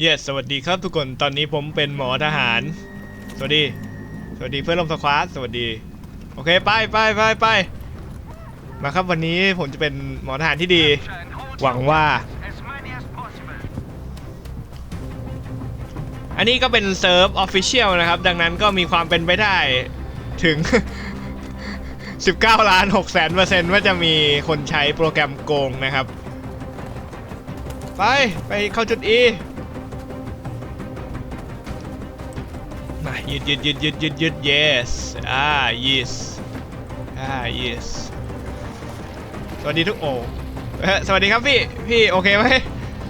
เยสสวัสดีครับทุกคนตอนนี้ผมเป็นหมอทหาร สวัสดี สวัสดีเพื่อนลมสควอตสวัสดี โอเคไปไปไปไปมาครับวันนี้ผมจะเป็นหมอทหารที่ดี หวังว่า อันนี้ก็เป็นเซิร์ฟออฟฟิเชียลนะครับ ดังนั้นก็มีความเป็นไปได้ถึง 19 ล้าน6แสนเปอร์เซ็นต์ว่าจะมีคนใช้โปรแกรมโกงนะครับ ไป ไปเข้าจุด E ยืดยืดยืดยืดยืดยืด yes อ่า yes อ่า yes สวัสดีทุกโอ้สวัสดีครับพี่ พี่โอเคไหม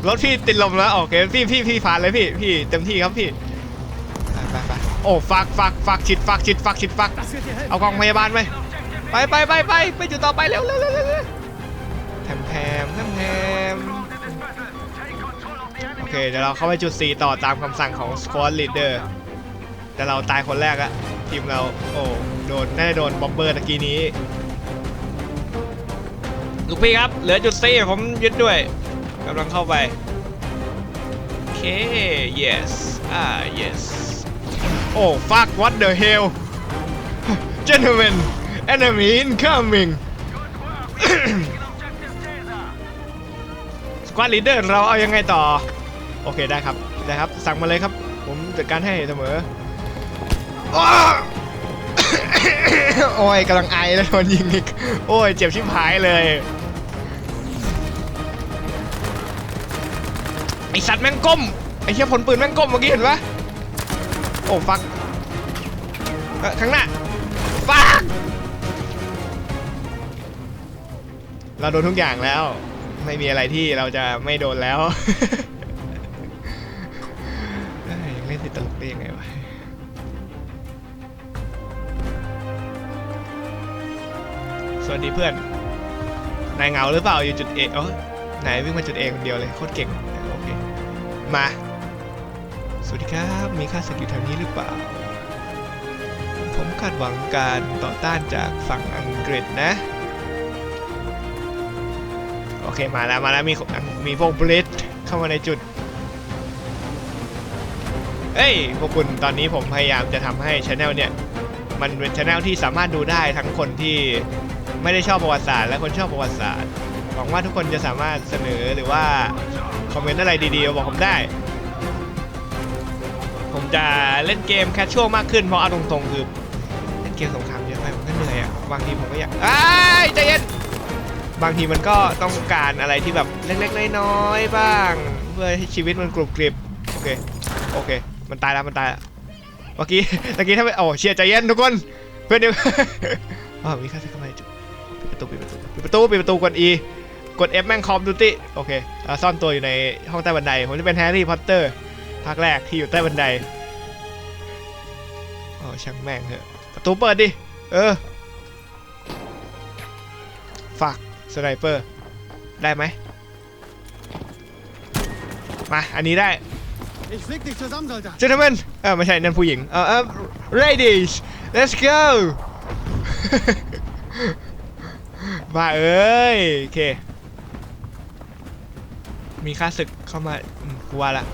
รถพี่ติดลมแล้วโอเคพี่พี่พี่ผ่านเลยพี่พี่เต็มที่ครับพี่ไปไปไปโอ้ฟักฟักฟักชิดฟักชิดฟักชิดฟัก เอากองพยาบาลไหมไปไปไปไปไปจุดต่อไปเร็วเร็วเร็วเร็วแถมแถมแถมแถมโอเคเดี๋ยวเราเข้าไปจุด 4 ต่อตามคำสั่งของ squad leader แต่เราตายคนแรกอะทีมเราโอ้โดนน่าจะโดนบอมเบอร์ตะกี้นี้ลูกพี่ครับ เหลือจุด4ผมยึดด้วยกำลังเข้าไปโอเค yes อ่า yes โอ้ fuck what the hell gentlemen enemy incoming สควอตลีดเดอร์เราเอายังไงต่อ โอเคได้ครับ ได้ครับ สั่งมาเลยครับ ผมจัดการให้เสมออ้า โอ้ยกำลังไอแล้วโดนยิงอีกโอ้ยเจ็บชิบหายเลยไอสัตว์แม่งก้มไอเชี่ยผลปืนแม่งก้มเมื่อกี้เห็นปะโอ้ฟักข้างหน้าฟักเราโดนทุกอย่างแล้ว ไม่มีอะไรที่เราจะไม่โดนแล้วยังเล่นติดตลกได้ยังไงวะ ดีเพื่อน นายเหงาหรือเปล่าอยู่จุดเอเออนายวิ่งมาจุดเอคนเดียวเลยโคตรเก่งโอเค มา สวัสดีครับ มีค่าศึกอยู่แถวนี้หรือเปล่า ผมคาดหวังการต่อต้านจากฝั่งอังกฤษนะ โอเคมาแล้วมาแล้วมีมีพวกบริตเข้ามาในจุดเอ้ยพวกคุณตอนนี้ผมพยายามจะทำให้ช anel เนี่ย มันเป็นช anel ที่สามารถดูได้ทั้งคนที่ ไม่ได้ชอบประวัติศาสตร์และคนชอบประวัติศาสตร์หวังว่าทุกคนจะสามารถเสนอหรือว่าคอมเมนต์อะไรดีๆมาบอกผมได้ ผมจะเล่นเกมแคชชวลมากขึ้นเพราะเอาตรงๆคือเล่นเกมสงครามเยอะไปผมก็เหนื่อยอะบางทีผมก็อยากอ้ายใจเย็นบางทีมันก็ต้องการอะไรที่แบบเล็กๆน้อยๆบ้าง เพื่อให้ชีวิตมันกรุบกริบโอเคโอเค มันตายแล้วมันตายแล้วเมื่อกี้เมื่อกี้ถ้าไม่โอ้เชียร์ใจเย็นทุกคนเพื่อนเดียวอ๋อมีค่าศึกเข้ามาในจุดปิด ประตูปิดประตูปิดประตูปิดประตูกด E กด F แม่งคอมดูติโอเคซ่อนตัวอยู่ในห้องใต้บันได ผมจะเป็นแฮร์รี่พอตเตอร์ภาคแรกที่อยู่ใต้บันไดอ๋อช่างแม่งเถอะประตูเปิดดิ เออฝากสไนเปอร์ ได้ไหมมา อันนี้ได้ gentlemen เออไม่ใช่นั่นผู้หญิง เออเออ ladies let's go มาเอ้ยโอเค มีค่าศึกเข้ามาอืมกูว่าละ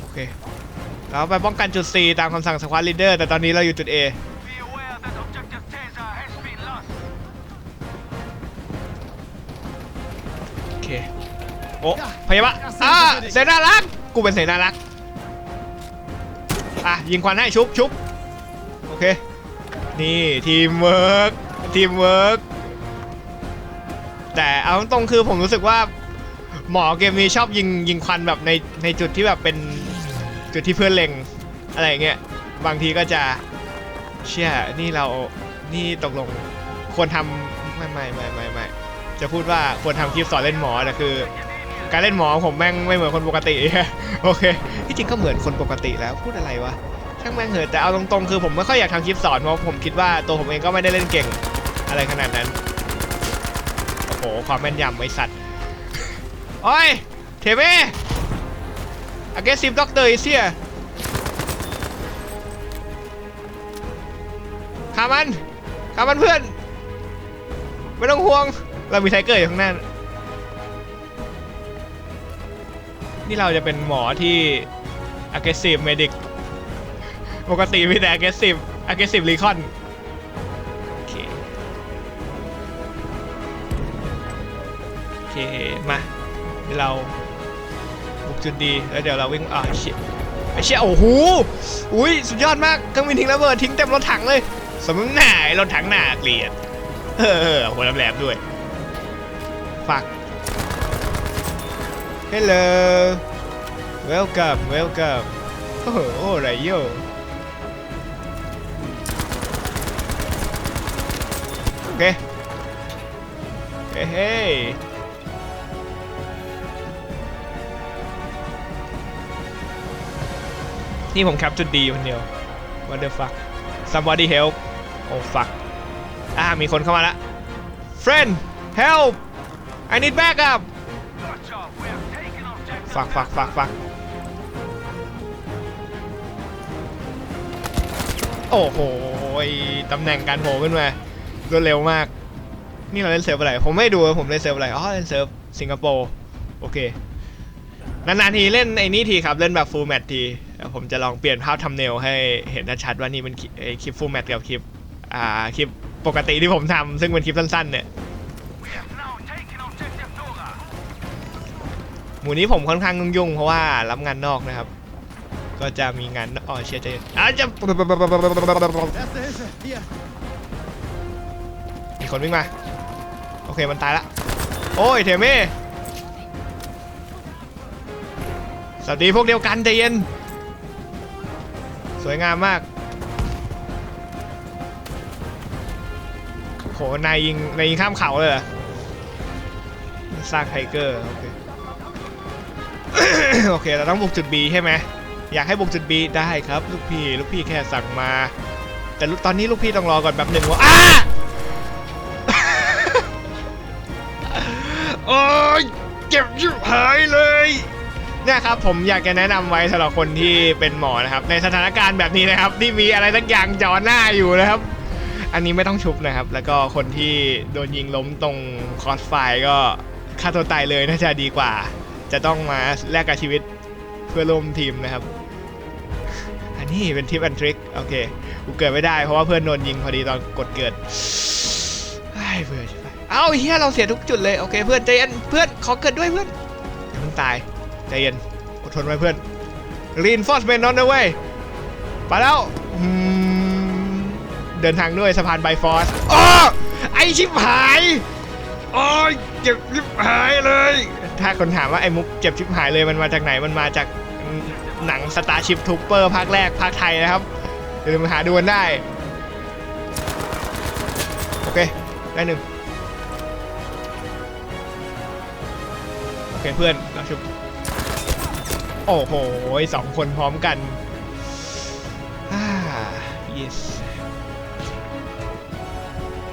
โอเคเราไปป้องกันจุด C ตามคำสั่งสควอตลีดเดอร์แต่ตอนนี้เราอยู่จุด A โอเค โอ้พยาบาลอ่าเสนารัก กูเป็นเสนารัก อะ ยิงควันให้ชุบชุบโอเค นี่ทีมเวิร์กทีมเวิร์กแต่เอาตรงคือผมรู้สึกว่า หมอเกมนี้ชอบยิงยิงควันแบบในในจุดที่แบบเป็นจุดที่เพื่อนเล็งอะไรเงี้ยบางทีก็จะเชื่อนี่เรานี่ตกลงควรทำไม่ไม่ไม่ไม่ไม่จะพูดว่าควรทำคลิปสอนเล่นหมอแต่คือ การเล่นหมอผมแม่งไม่เหมือนคนปกติโอเคที่จริงก็เหมือนคนปกติแล้วพูดอะไรวะ ช่างแม่งเหอะแต่เอาตรงๆคือผมไม่ค่อยอยากทำคลิปสอนเพราะผมคิดว่าตัวผมเองก็ไม่ได้เล่นเก่งอะไรขนาดนั้น โอ้โห ความแม่นยำไอสัตว์โอ้ยเทเม่ aggressive doctor is here ขามันขามันเพื่อน ไม่ต้องห่วง เรามีไทเกอร์อยู่ข้างหน้า นี่เราจะเป็นหมอที่ aggressive medic ปกติมีแต่ aggressive aggressive recon โอเคโอเค มาเราบุกจุดดี แล้วเดี๋ยวเราวิ่งอ่าเชี่ยไอเชี่ยโอ้โหอุ้ยสุดยอดมากเครื่องบินทิ้งระเบิดทิ้งเต็มรถถังเลย สมหน้ารถถังหน้าเกลียด เออหัวแหลมด้วยฝาก Hello Welcome Welcome โอ้โหอะไรโย เคเฮ้ยเฮ้ยนี่ผมแคปจุดดีคนเดียว What the fuck Somebody help Oh fuck อ่ามีคนเข้ามาแล้ว Friend help I need backup Watch out, we are taking objective ฟักฟักฟักฟักโอ้โหตำแหน่งการโผล่ขึ้นมา รวดเร็วมาก นี่เราเล่นเซิร์ฟอะไร ผมไม่ดูผมเล่นเซิร์ฟอะไร อ๋อเล่นเซิร์ฟสิงคโปร์ โอเคนานๆทีเล่นไอ้นี่ทีครับ เล่นแบบฟูลแมตที ผมจะลองเปลี่ยนภาพทำเนลให้เห็นชัดว่านี่เป็นคลิปฟูลแมตกับคลิป อ่า คลิปปกติที่ผมทำซึ่งเป็นคลิปสั้นๆเนี่ยหมู่นี้ผมค่อนข้างยุ่งๆเพราะว่ารับงานนอกนะครับ ก็จะมีงานอ๋อเชียร์ใจนอาจจะ คนวิ่งมา โอเคมันตายละ โอ้ยเทเม่สวัสดีพวกเดียวกันใจเย็น สวยงามมากโหนายยิงนายยิงข้ามเขาเลยเหรอซากไทเกอร์โอเคโอเคเราต้องบุกจุด B ใช่ไหมอยากให้บุกจุด B ได้ครับ ลูกพี่ ลูกพี่แค่สั่งมา แต่ตอนนี้ลูกพี่ต้องรอก่อนแบบหนึ่งว่าอ้า จ็บชิบหายเลยเนี่ยครับผมอยากจะแนะนำไว้สำหรับคนที่เป็นหมอนะครับ ในสถานการณ์แบบนี้นะครับ ที่มีอะไรสักอย่างจ่อหน้าอยู่นะครับ อันนี้ไม่ต้องชุบนะครับ แล้วก็คนที่โดนยิงล้มตรงคอสไฟก็ฆ่าตัวตายเลยน่าจะดีกว่า จะต้องมาแลกกับชีวิตเพื่อร่วมทีมนะครับ อันนี้เป็นทิปแอนทริคโอเคกูเกิดไม่ได้เพราะว่าเพื่อนโดนยิงพอดีตอนกดเกิดไอ้เบื่อ เอาเฮียเราเสียทุกจุดเลยโอเคเพื่อนใจเย็นเพื่อนขอเกิดด้วยเพื่อนอย่าเพิ่งตายใจเย็นอดทนไว้เพื่อน reinforcement on the way ไปแล้วเดินทางด้วยสะพานไบฟอสอ้อไอชิบหายโอ้ยเจ็บชิบหายเลย ถ้าคนถามว่าไอ้มุกเจ็บชิบหายเลยมันมาจากไหนมันมาจากหนัง Starship Trooper ภาคแรกภาคไทยนะครับอย่าลืมมาหาดูกันได้ โอเค ได้หนึ่ง โอเคเพื่อนเราชุบโอ้โหสองคนพร้อมกันอ่า yes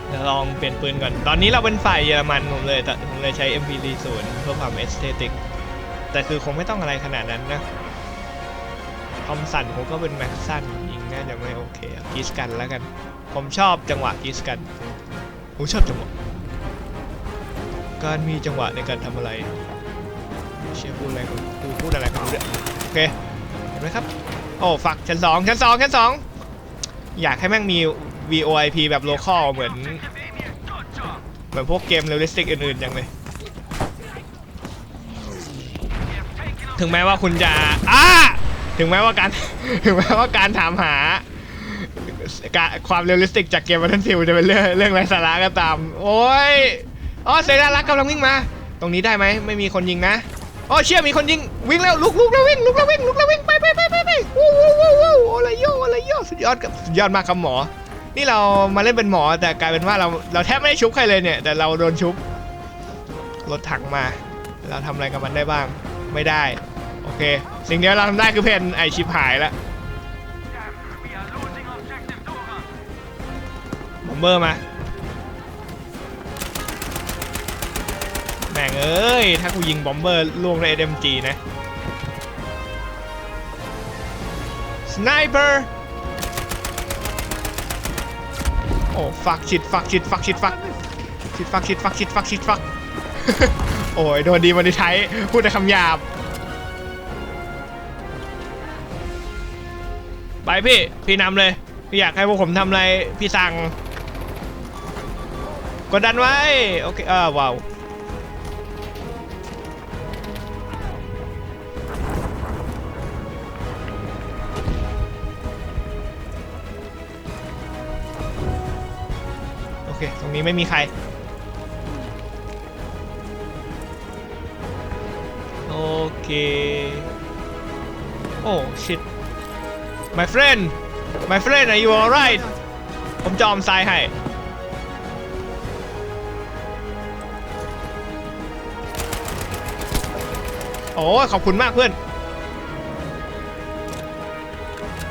เดี๋ยวลองเปลี่ยนปืนก่อน ตอนนี้เราเป็นฝ่ายเยอรมันผมเลยแต่ผมเลยใช้ MP40 เพื่อความเอสเตติก แต่คือคงไม่ต้องอะไรขนาดนั้นนะทอมสันผมก็เป็นแม็กซันยิงน่าจะไม่โอเคกิสกันแล้วกัน ผมชอบจังหวะกิสกัน ผมชอบจังหวะ การมีจังหวะในการทำอะไร เชี่ยพูดอะไรกูกูพูดอะไรกันเนี่ยโอเคเห็นไหมครับ โอ้ฝักชั้นสองชั้นสองชั้นสองอยากให้แม่งมี VOIP แบบโลคอลเหมือน เหมือนพวกเกมเรียลลิสติกอื่นๆอย่างเลย ถึงแม้ว่าคุณจะอ้าถึงแม้ว่าการถึงแม้ว่าการถามหาการความเรียลลิสติกจากเกม Battlefield จะเป็นเรื่องเรื่องไร้สาระก็ตาม โอ้ย อ๋อเซนารักกำลังวิ่งมา ตรงนี้ได้ไหม ไม่มีคนยิงนะ อ๋อเชี่ยมีคนยิงวิ่งแล้วลุกลุกแล้ววิ่งลุกแล้ววิ่งลุกแล้ววิ่งไปไปไปไปไปวู้วู้วู้วู้โอะไรโยอะไรโยสุดยอดกับสุดยอดมากครับหมอ นี่เรามาเล่นเป็นหมอแต่กลายเป็นว่าเราเราแทบไม่ได้ชุบใครเลยเนี่ยแต่เราโดนชุบรถถังมา เราทำอะไรกับมันได้บ้างไม่ได้โอเค สิ่งเดียวเราทำได้คือเพนไอชิปหายล้ว We are losing objective Dora. บอมเบอร์มา แม่งเอ้ย ถ้ากูยิงบอมเบอร์ล่วงด้วยมจีนะสไนเปอร์โอ้ฟักชิดฟักชิดฟักชิดฟักชิดฟักชิดฟักชิดฟักชิดฟักโอ้ยโดนดีมันได้ใช้พูดแต่คำหยาบ ไปพี่ พี่นำเลย พี่อยากให้พวกผมทำอะไร พี่สั่ง กดดันไว้ โอเค เออว้าว เค ตรงนี้ไม่มีใคร โอเค โอ้ shit my friend my friend are you alright ผมจอมซ้ายให้ โอ้ ขอบคุณมากเพื่อน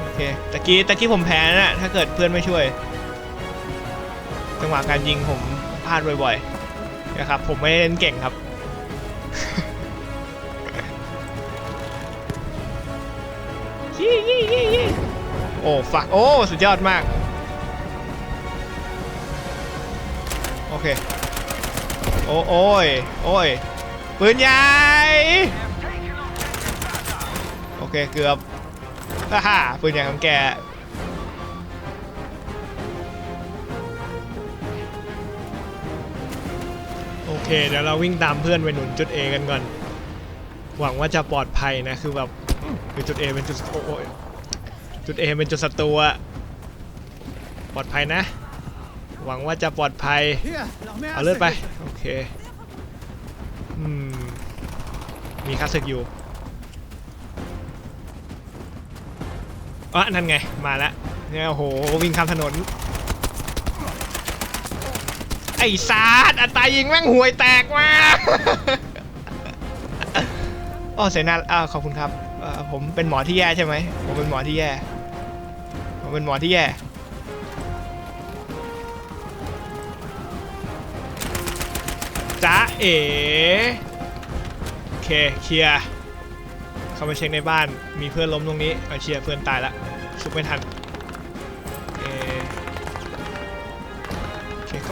โอเค ตะกี้ ตะกี้ผมแพ้นะถ้าเกิดเพื่อนไม่ช่วย จังหวะการยิงผมพลาดบ่อยๆนะครับ ผมไม่ได้เล่นเก่งครับยี่ยี่ยี่ยี่โอ้ฝักโอ้ สุดยอดมาก โอเค โอ้โอ้ยโอ้ยปืนใหญ่ โอเค เกือบฮ่าฮ่าปืนใหญ่ของแก เคเดี๋ยวเราวิ่งตามเพื่อนไปหนุนจุด A กันก่อน หวังว่าจะปลอดภัยนะคือแบบคือจุด A เป็นจุดโอ้ยจุด A เป็นจุดศัตรูอะปลอดภัยนะ หวังว่าจะปลอดภัยเอาเลือดไปโอเคอืมมีค่าศึกอยู่อ๋อนั่นไงมาแล้วเนี่ยโอ้โหวิ่งข้ามถนน ไอ้ซาดอัตรายิงแม่งห่วยแตกมากอ๋อเสนาอ้าวขอบคุณครับอ่อผมเป็นหมอที่แย่ใช่ไหมผมเป็นหมอที่แย่ ผมเป็นหมอที่แย่ จ้าเอ๋โอเคเคลียร์เข้ามาเช็คในบ้าน มีเพื่อนล้มตรงนี้เอาเชียร์เพื่อนตายละชุบไม่ทัน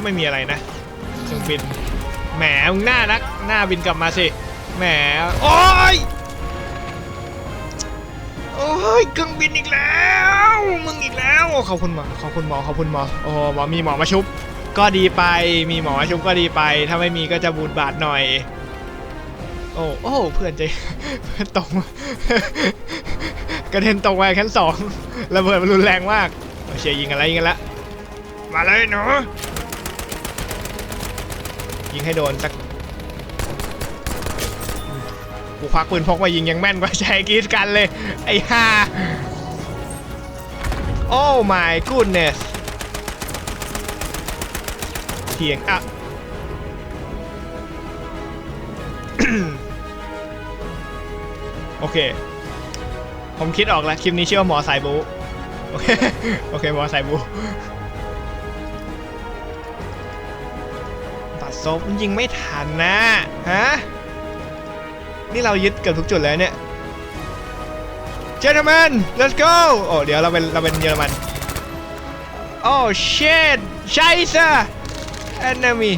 ไม่มีอะไรนะเครื่องบินแหมมึงหน้านักหน้าบินกลับมาสิแหมโอ้ยโอ้ยเครื่องบินอีกแล้ว มึงอีกแล้วขอบคุณหมอขอบคุณหมอขอบคุณหมอโอ้หมอมีหมอมาชุบ ก็ดีไปมีหมอมาชุบก็ดีไป ถ้าไม่มีก็จะบูดบาดหน่อย โอ้โอ้เพื่อนใจเพื่อนตกกระเด็นตกไปชั้นสองระเบิดมันรุนแรงมากเอาเชียร์ยิงกันแล้วยิงกันแล้วมาเลยหนู ยิงให้โดนสักกูควักปืนพกมายิงยังแม่นกว่าใช้กีดกันเลย ไอ้ห่าโอ้ my goodness เพียงอะโอเค ผมคิดออกแล้ว คลิปนี้ชื่อว่าหมอสายบู โอเค โอเคหมอสายบู ซบมันยิงไม่ทันนะฮะนี่เรายึดเกือบทุกจุดแล้วเนี่ย Gentlemen let's go โอ้เดี๋ยวเราเป็นเราเป็นเยอรมันโอ้ shit ใช่ซะ enemy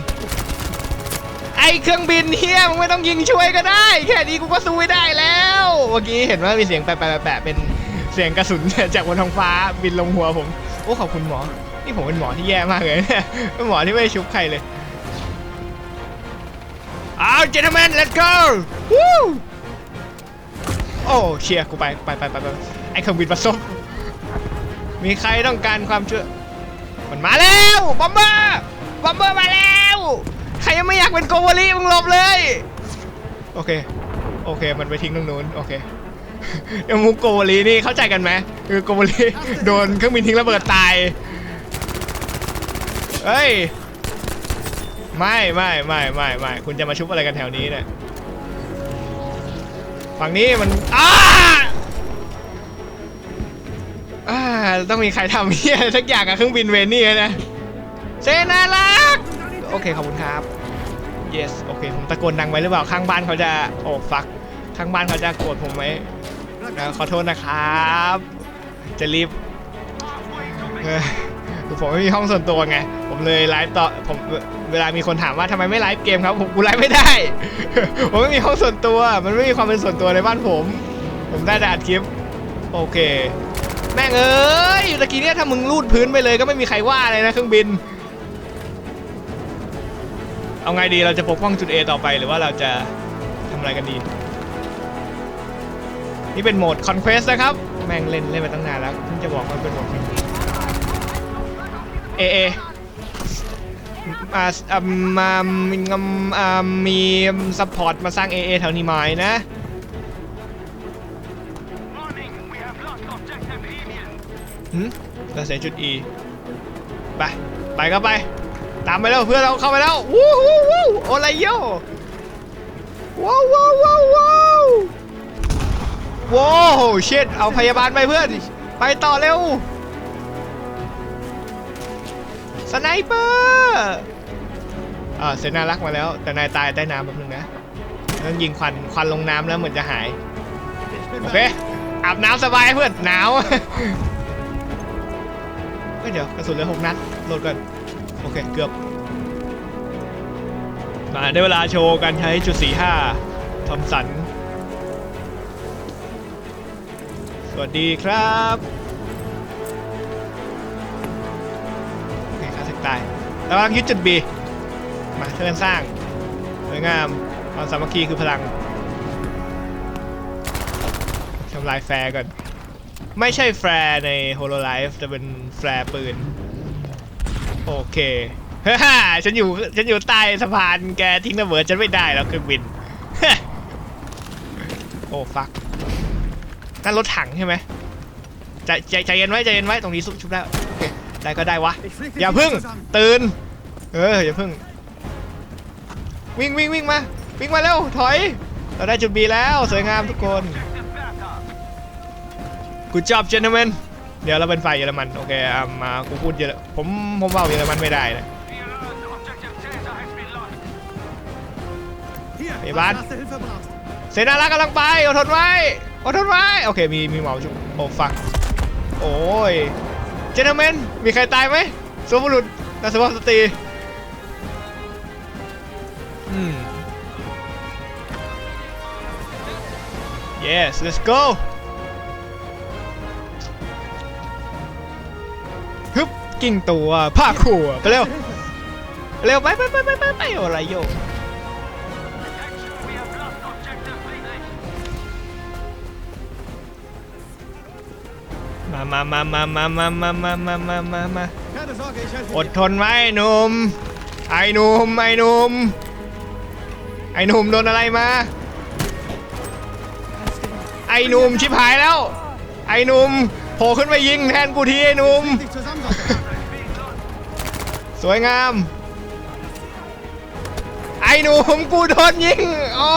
ไอเครื่องบินเฮียมึงไม่ต้องยิงช่วยก็ได้ แค่นี้กูก็สู้ไม่ได้แล้วเมื่อกี้เห็นว่ามีเสียงแปะๆแปะเป็นเสียงกระสุนจากบนท้องฟ้าบินลงหัวผม โอ้ขอบคุณหมอ นี่ผมเป็นหมอที่แย่มากเลยเป็นหมอที่ไม่ชุบใครเลย เอาเจน t l e m e n let's go วู้โอ้เชียร์กูไปไปไปไปไปไอเครื่องบินประสบมีใครต้องการความช่วยมันมาแล้วบอมเบอร์บอมเบอร์มาแล้ว ใครยังไม่อยากเป็นโกวาลีมึงหลบเลย โอเค โอเค มันไปทิ้งตรงนู้นโอเคเดี๋ยวมุกโกวาลีนี่เข้าใจกันไหมคือโกวาลีโดนเครื่องบินทิ้งระเบิดตายเฮ้ย ไม่ไม่ไม่ไม่ไม่คุณจะมาชุบอะไรกันแถวนี้เนี่ยฝั่งนี้มันอ้าอ่าต้องมีใครทำเฮียอะไรสักอย่างกับเครื่องบินเวนนี่นะเซนารักโอเคขอบคุณครับ yes โอเคผมตะโกนดังไปหรือเปล่าข้างบ้านเขาจะโอ้ฟักข้างบ้านเขาจะโกรธผมไหมนะขอโทษนะครับ จะรีบเออ คือผมไม่มีห้องส่วนตัวไง ผมเลยไลฟ์ต่อผมเวลามีคนถามว่าทำไมไม่ไลฟ์เกมครับ ผมกูไลฟ์ไม่ได้ ผมไม่มีห้องส่วนตัว มันไม่มีความเป็นส่วนตัวในบ้านผม ผมได้แต่อัดคลิป โอเค แม่งเอ้ยตะกี้เนี่ยถ้ามึงลูดพื้นไปเลยก็ไม่มีใครว่าเลยนะเครื่องบิน เอาไงดีเราจะปกป้องจุด A ต่อไปหรือว่าเราจะทำอะไรกันดี นี่เป็นโหมด Conquest นะครับ แม่งเล่นเล่นมาตั้งนานแล้วเพิ่งจะบอกว่าเป็นโหมด A A อ่าอ่ามามีงำอ่ามีซัพพอร์ตมาสร้าง AA แถวนี้ไหมนะ หืมเราเสียจุด E ไป ไปก็ไป ตามไปแล้วเพื่อนเราเข้าไปแล้ว วู้วู้วู้โอไลโยว้าวว้าวว้าวว้าวว้าวเชิดเอาพยาบาลไปเพื่อน ไปต่อเร็ว สไนเปอร์อ่าเซนารักมาแล้ว แต่นายตายใต้น้ำแป๊บนึงนะต้องยิงควันควันลงน้ำแล้วเหมือนจะหาย โอเค อาบน้ำสบายเพื่อนหนาวเฮ้ยเดี๋ยวกระสุนเหลือหกนัดโหลดก่อนโอเคเกือบ มาได้เวลาโชว์การใช้จุดสี่ห้าทอมสัน สวัสดีครับ ตายแล้วกำลังยึดจุดบีมาช่วยกันสร้างสวยงามความสามัคคีคือพลังทำลายแฟร์ก่อน ไม่ใช่แฟร์ใน Hololive แต่เป็นแฟร์ปืน โอเคฮ่าฉันอยู่ฉันอยู่ใต้สะพานแกทิ้งระเบิดฉันไม่ได้แล้วเครื่องบินโอ้ฟักนั่นรถถังใช่ไหมใจใจใจเย็นไว้ใจเย็นไว้ตรงนี้ซุบชุบได้โอเค ได้ก็ได้วะ Ich flieg dich อย่า nicht พึ่ง zusammen. ตื่น เออ อย่าพึ่ง วิ่งวิ่งวิ่งมา วิ่งมาเร็ว ถอย เราได้จุดบีแล้ว สวยงามทุกคน Objective Bertha. Good job gentlemen เดี๋ยวเราเป็นฝ่ายเยอรมัน โอเคอะมากูพูดเยอรผมผมว่าเยอรมันไม่ได้นะ We learned objective Caesar has been lost. Hier, Hey, was Mann. du erste Hilfe brauchst. เซนารักกำลังไป อดทนไว้ อดทนไว้ โอเค มีมีหมอชุบโอ้ฟักโอ้ย gentlemen มีใครตายไหมสุภาพบุรุษและสุภาพสตรีอืม yes let's go ฮึบกิ่งตัวผ้าขัวไปเร็ว เร็วไปไปไปไปไปไปอะไรโย มามามามามามามามามามามาอดทนไว้หนุ่มไอ้หนุ่มไอ้หนุ่มไอ้หนุ่มโดนอะไรมา ไอ้หนุ่มชิบหายแล้ว ไอ้หนุ่มโผล่ขึ้นมายิงแทนกูทีไอ้หนุ่มสวยงาม ไอ้หนุ่มกูโดนยิงโอ้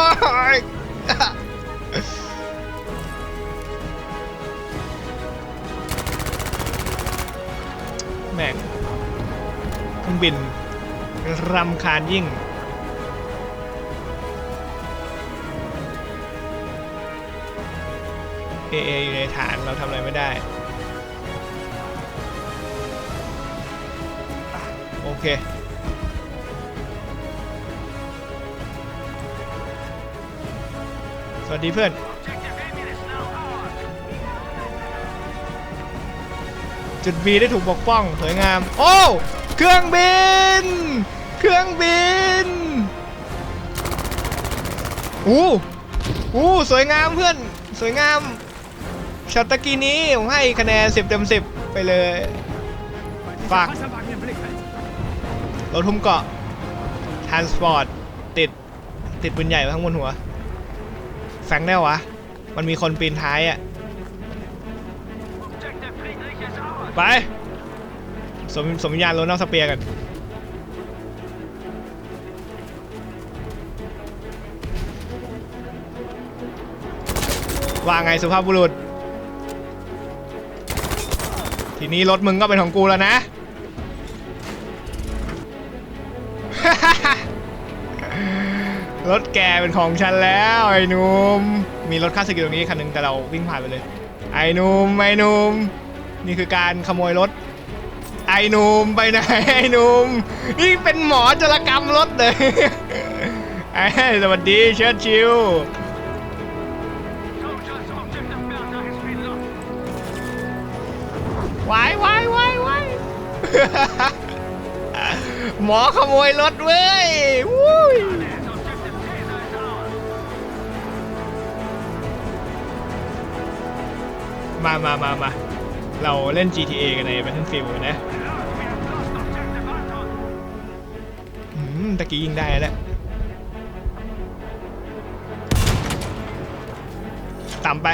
รื่องบินรำคาญยิ่ง เอเออยู่ในฐานเราทำอะไรไม่ได้ โอเคสวัสดีเพื่อน จุด B ได้ถูกปกป้อง สวยงาม โอ้ เครื่องบิน เครื่องบิน อู้อู้สวยงามเพื่อน สวยงามช็อตตะกี้นี้ผมให้คะแนน 10เต็ม10 ไปเลย Fuck. Panzerwagen im Blick halt. รถทุ่มเกาะทรานสปอร์ต ติด ติดปืนใหญ่ไว้ข้างบนหัว แฟงได้วะ มันมีคนปีนท้ายอะไป สมสมวิญญาณรนอกสเปียร์กันว่าไงสุภาพบุรุษ ทีนี้รถมึงก็เป็นของกูแล้วนะ รถแกเป็นของฉันแล้วไอ้หนุ่ม มีรถค่าสกิลตรงนี้คันหนึงแต่เราวิ่งผ่านไปเลย ไอ้หนุ่มไอ้หนุ่มนี่คือการขโมยรถ หนุ่มไปไหนไอ้หนุ่มนี่เป็นหมอจรกรรมรถเลยไอ้สวัสดีเชิดชิว Soldiers, objective Bertha has been lost. วายวายวายวายหมอขโมยรถเว้ยวุ้ย Objective Caesar is ours. มามามามา เราเล่น GTA กันใน Battlefield นะอืมตะกี้ยิงได้แล้วต่ำไป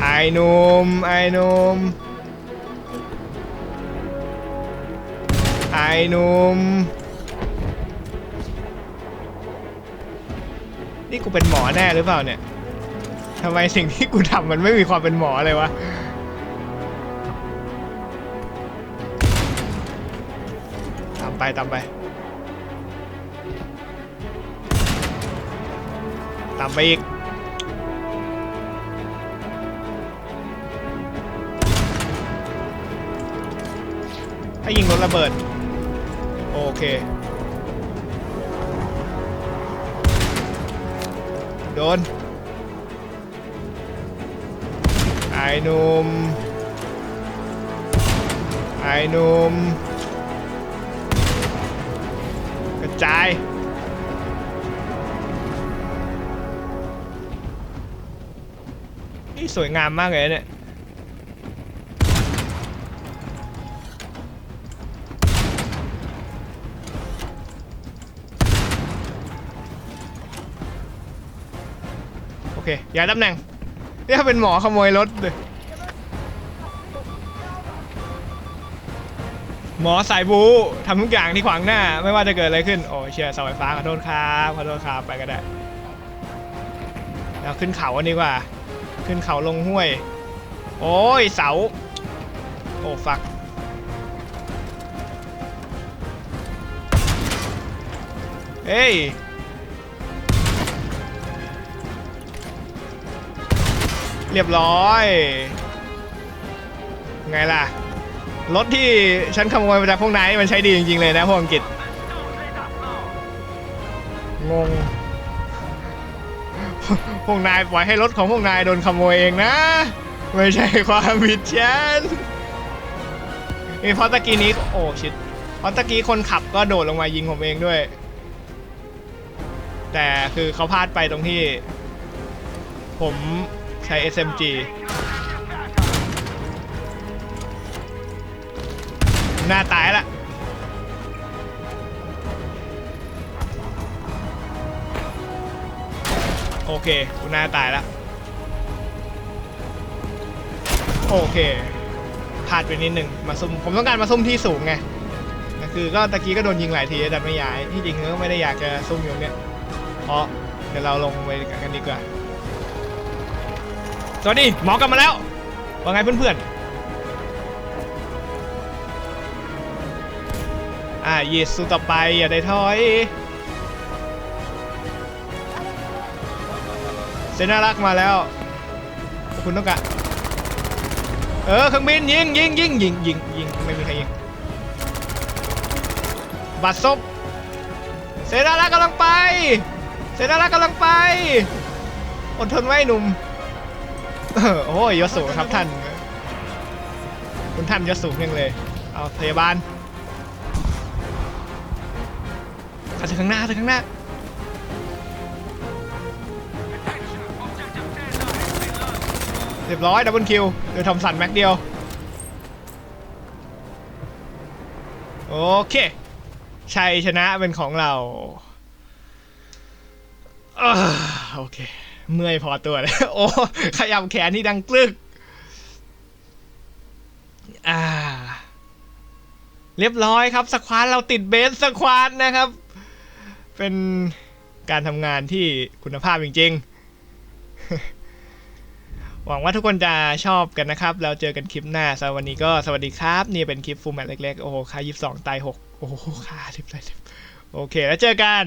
ไอ้หนุ่มไอ้หนุ่มไอ้หนุ่มนี่กูเป็นหมอแน่หรือเปล่าเนี่ย ทำไมสิ่งที่กูทำมันไม่มีความเป็นหมอเลยวะ ตามไปตามไป ตามไปอีก ถ้ายิงรถระเบิด โอเคโดน ไอ้หนุ่มไอ้หนุ่มกระจายนี่สวยงามมากเลยเนี่ยโอเคย้ายตำแหน่ง นี่ถ้าเป็นหมอขโมยรถเลยหมอสายบูทำทุกอย่างที่ขวางหน้า ไม่ว่าจะเกิดอะไรขึ้น โอ้เชียร์เสาไฟฟ้าขอโทษครับขอโทษครับไปก็ได้แล้วขึ้นเขาอันนี้กว่า ขึ้นเขาลงห้วย โอ้ยเสา โอ้ฟักเฮ้ย เรียบร้อย ไงล่ะ รถที่ฉันขโมยมาจากพวกนายมันใช้ดีจริงๆเลยนะพวกอังกฤษ งง พวกนายปล่อยให้รถของพวกนายโดนขโมยเองนะ ไม่ใช่ความผิดฉันนี่เพราะตะกี้นี้โอ้ชิดเพราะตะกี้คนขับก็โดดลงมายิงผมเองด้วย แต่คือเขาพลาดไปตรงที่ ผม ใช้ SMG หน้าตายละโอเคกูหน้าตายแล้วโอเคพลาดไปนิดหนึ่งมาซุ่มผมต้องการมาซุ่มที่สูงไงคือก็ตะกี้ก็โดนยิงหลายทีแต่ไม่ย้ายที่จริงก็ไม่ได้อยากจะซุ่มอยู่เนี่ยเพราะเดี๋ยวเราลงไปกันดีกว่า สวัสดีหมอกลับมาแล้วว่าไงเพื่อนๆ อ่าเยสูต่อไปอย่าได้ถอย เซน่ารักมาแล้ว คุณต้องการเออเครื่องบินยิงยิงยิงยิงยิงยิงไม่มีใครยิงบัตรซบเซน่ารักกำลังไป เซน่ารักกำลังไป อดทนไว้หนุ่ม โอ้ยยศสูงครับท่าน คุณท่านยศสูงยังเลย เอาพยาบาลเอาถึงข้างหน้าถึงข้างหน้า เรียบร้อยดับเบิลคิวโดยทอมสันแม็กเดียว โอเค ชัยชนะเป็นของเรา โอเค เมื่อยพอตัวแล้ว โอ้ขยับแขนที่ดังกลึก อ่า เรียบร้อยครับสควอตเราติดเบสสควอตนะครับ เป็นการทำงานที่คุณภาพจริงๆ หวังว่าทุกคนจะชอบกันนะครับ แล้วเจอกันคลิปหน้าสำหรับวันนี้ก็สวัสดีครับ นี่เป็นคลิปฟูลแมทเล็กๆ โอ้โหค่า22ตาย6โอ้โหค่า10ตาย10โอเค แล้วเจอกัน